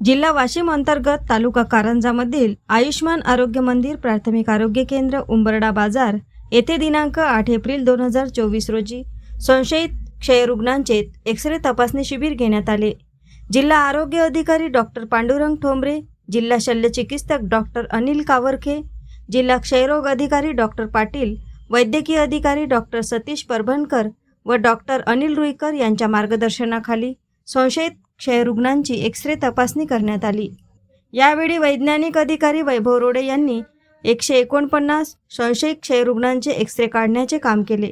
जिल्हा वाशिम अंतर्गत तालुका कारंजामधील आयुष्मान आरोग्य मंदिर प्राथमिक आरोग्य केंद्र उंबरडा बाजार येथे दिनांक आठ एप्रिल दोन हजार चोवीस रोजी संशयित क्षयरुग्णांचे एक्सरे तपासणी शिबिर घेण्यात आले. जिल्हा आरोग्य अधिकारी डॉक्टर पांडुरंग ठोंबरे जिल्हा शल्यचिकित्सक डॉक्टर अनिल कावरखे जिल्हा क्षयरोग अधिकारी डॉक्टर पाटील वैद्यकीय अधिकारी डॉक्टर सतीश परभणकर व डॉक्टर अनिल रुईकर यांच्या मार्गदर्शनाखाली संशयित क्षयरुग्णांची एक्सरे तपासणी करण्यात आली. यावेळी वैज्ञानिक अधिकारी वैभव रोडे यांनी एकशे एकोणपन्नास संशयित क्षयरुग्णांचे एक्सरे काढण्याचे काम केले.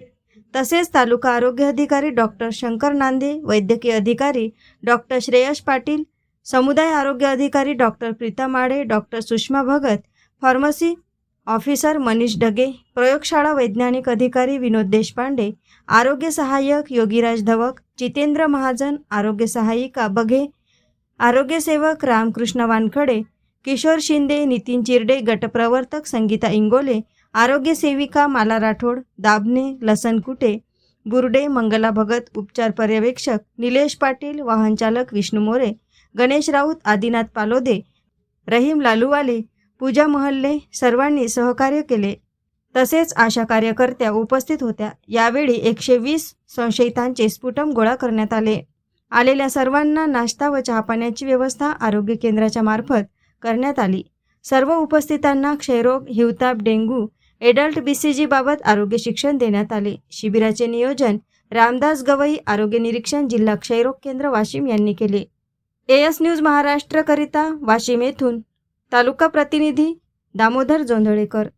तसेच तालुका आरोग्य अधिकारी डॉक्टर शंकर नांदे वैद्यकीय अधिकारी डॉक्टर श्रेयश पाटील समुदाय आरोग्य अधिकारी doctor Preeta Made doctor Sushma Bhagat pharmacy officer Manish Dage प्रयोगशाळा वैज्ञानिक अधिकारी विनोद देशपांडे आरोग्य सहाय्यक योगीराज धवक जितेंद्र महाजन आरोग्य सहायिका बघे आरोग्यसेवक रामकृष्ण वानखडे किशोर शिंदे नितीन चिरडे गटप्रवर्तक संगीता इंगोले आरोग्य सेविका माला राठोड दाबने लसन कुटे बुर्डे मंगला भगत उपचार पर्यवेक्षक निलेश पाटील वाहनचालक विष्णू मोरे गणेश राऊत आदिनाथ पालोदे रहीम लालूवाले पूजा महल्ले सर्वांनी सहकार्य केले. तसेच आशा कार्यकर्त्या उपस्थित होत्या. यावेळी एकशे वीस संशयितांचे स्फुटम गोळा करण्यात आले. आलेल्या सर्वांना नाश्ता व चहापाण्याची व्यवस्था आरोग्य केंद्राच्या मार्फत करण्यात आली. सर्व उपस्थितांना क्षयरोग हिवताप डेंग्यू एडल्ट बीसीजी बाबत आरोग्य शिक्षण देण्यात आले. शिबिराचे नियोजन रामदास गवई आरोग्य निरीक्षण जिल्हा क्षयरोग केंद्र वाशिम यांनी केले. एएस न्यूज महाराष्ट्रकरिता वाशिम येथून तालुका प्रतिनिधी दामोदर जोंधळेकर.